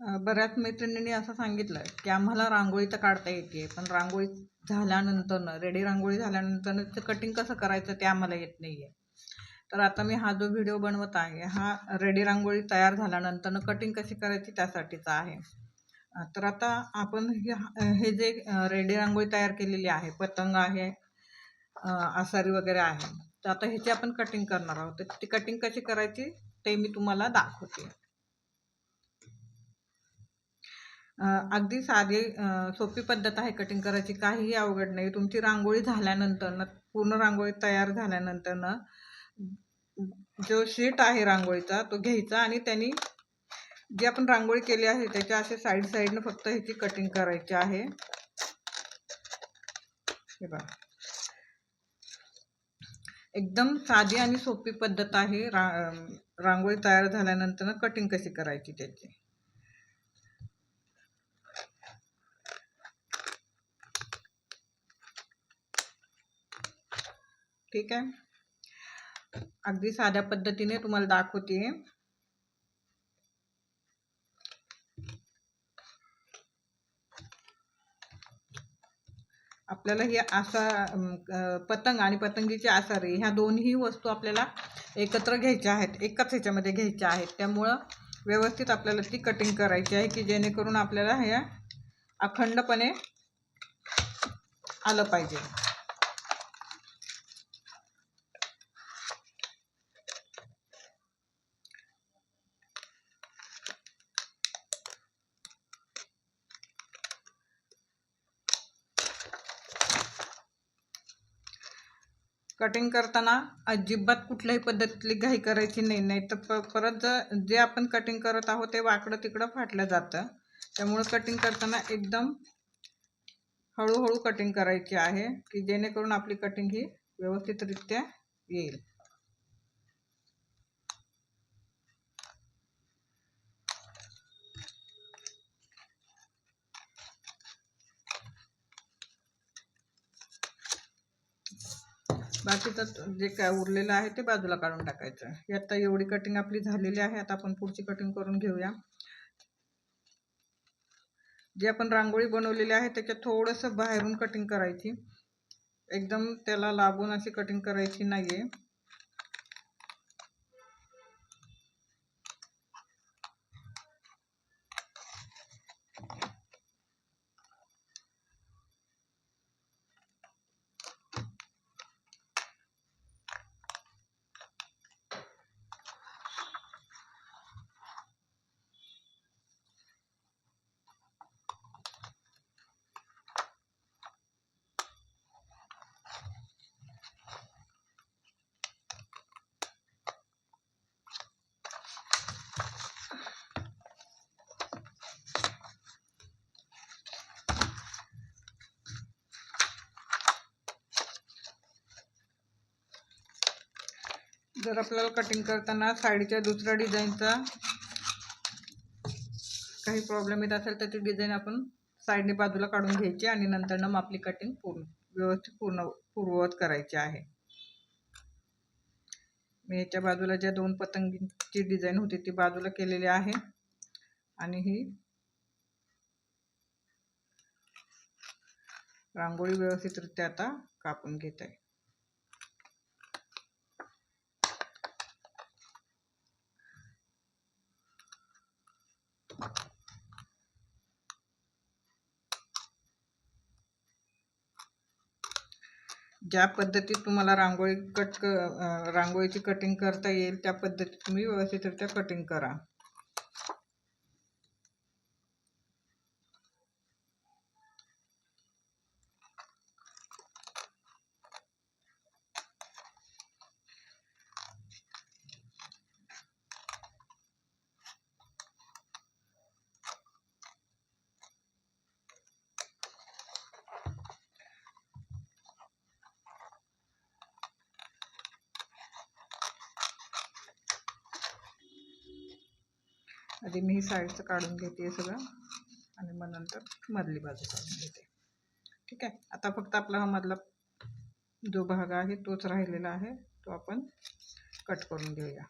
बऱ्याच मैत्रिणींनी असं सांगितलं की आम्हाला रांगोळी तर काढता येते पण रांगोळी झाल्यानंतरनं रेडी रांगोळी झाल्यानंतर ते कटिंग कसं करायचं ते आम्हाला येत नाही आहे तर आता मी हा जो व्हिडिओ बनवत आहे हा रेडी रांगोळी तयार झाल्यानंतरनं कटिंग कशी करायची त्यासाठीचा आहे. तर आता आपण हे हे जे रेडी रांगोळी तयार केलेली आहे पतंग आहे आसारी वगैरे आहे तर आता ह्याची आपण कटिंग करणार आहोत. तर ती कटिंग कशी करायची ते मी तुम्हाला दाखवते. अगदी साधी सोपी पद्धत आहे कटिंग करायची. काहीही अवघड नाही. तुमची रांगोळी झाल्यानंतर पूर्ण रांगोळी तयार झाल्यानंतर जो शीट आहे रांगोळीचा तो घ्यायचा आणि त्यांनी जी आपण रांगोळी केली आहे त्याच्या असे साईड साईडनं फक्त ह्याची कटिंग करायची आहे. हे बघा. एकदम साधी आणि सोपी पद्धत आहे. रा रांगोळी तयार झाल्यानंतर कटिंग कशी करायची त्याची? ठीक आहे? अगदी साध्या पद्धतीने तुम्हाला दाखवते आपल्याला ही आसा पतंग आणि पतंगीची आसारी ह्या दोन्ही वस्तू आपल्याला एकत्र घ्यायच्या आहेत एकाच ह्याच्यामध्ये घ्यायच्या आहेत. त्यामुळं व्यवस्थित आपल्याला ती कटिंग करायची आहे की जेणेकरून आपल्याला ह्या अखंडपणे आलं पाहिजे. कटिंग करताना अजिबात कुठल्याही पद्धतीतली घाई करायची नाही नाही तर प परत जर जे आपण कटिंग करत आहोत ते वाकडं तिकडं फाटलं जातं. त्यामुळं कटिंग करताना एकदम हळूहळू कटिंग करायची आहे की जेणेकरून आपली कटिंग ही व्यवस्थितरित्या येईल. बाकीचं जे काय उरलेलं आहे ते बाजूला काढून टाकायचं. ही आता एवढी कटिंग आपली झालेली आहे आता आपण पुढची कटिंग करून घेऊया. जी आपण रांगोळी बनवलेली आहे त्याच्यात थोडंसं बाहेरून कटिंग करायची. एकदम त्याला लागून अशी कटिंग करायची नाही आहे जर आपल्याला कटिंग करताना साडीच्या दुसऱ्या डिझाईनचा काही प्रॉब्लेम येत असेल तर ती डिझाईन आपण साईडने बाजूला काढून घ्यायची आणि नंतर मग आपली कटिंग पूर्ण व्यवस्थित पूर्ण पूर्ववत करायची आहे. मी याच्या बाजूला ज्या दोन पतंगींची डिझाईन होती ती बाजूला केलेली आहे. आणि ही रांगोळी व्यवस्थितरित्या आता कापून घेत आहे. ज्या पद्धतीत तुम्हाला रांगोळी कट क रांगोळीची कटिंग करता येईल त्या पद्धतीत तुम्ही व्यवस्थितरित्या कटिंग करा. आधी मी साईडचं काढून घेते सगळं. आणि मग नंतर मधली बाजू काढून घेते. ठीक आहे? आता फक्त आपला हा मधला जो भाग आहे तोच राहिलेला आहे. तो आपण कट करून घेऊया.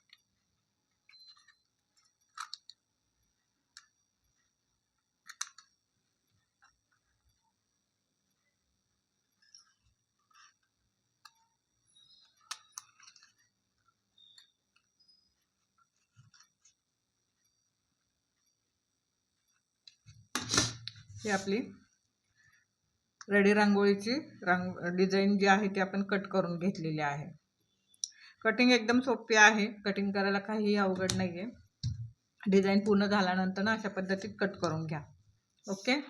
ही आपली. रेडी रांगोळीची रांग डिझाईन जी आहे ती आपण कट करून घेतलेली आहे. कटिंग एकदम सोपी आहे. कटिंग करायला काहीही अवघड नाही आहे डिझाईन पूर्ण झाल्यानंतर ना अशा पद्धतीत कट करून घ्या. ओके?